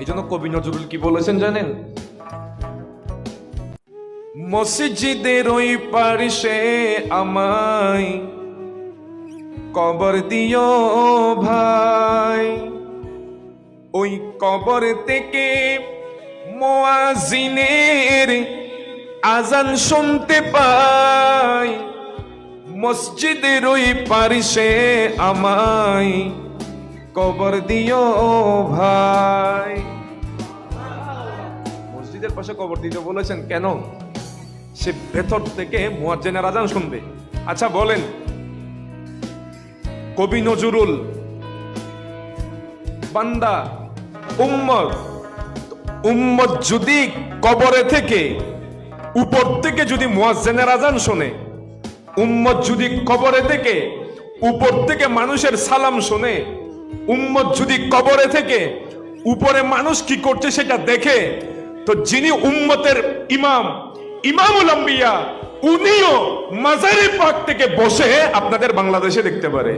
এই জন্য কবি নজরুল কি বলেছেন জানেন? মসজিদের ওই পারিসে আমায় কবর দিও ভাই। ওই কবর থেকে মোয়াজিনের আজান শুনতে পাই। মসজিদের ওই পারিসে আমায় কবর দিও ভাই। মসজিদের পাশে কবর দিতে বলেছেন, কেন? সে ভেতর থেকে মুয়াজ্জিনের আজান শুনবে। আচ্ছা বলেন। কবি নজরুল, বান্দা, উম্মত উম্মত যদি কবরে থেকে উপর থেকে যদি মুয়াজ্জিনের আজান শোনে, উম্মত যদি কবরে থেকে উপর থেকে মানুষের সালাম শোনে, উম্মত যদি কবরে থেকে উপরে মানুষ কি করছে সেটা দেখে তো যিনি উম্মতের ইমাম, ইমামুল আম্বিয়া, উনিও মাজারে পাক থেকে বসে আপনাদের বাংলাদেশে দেখতে পারে।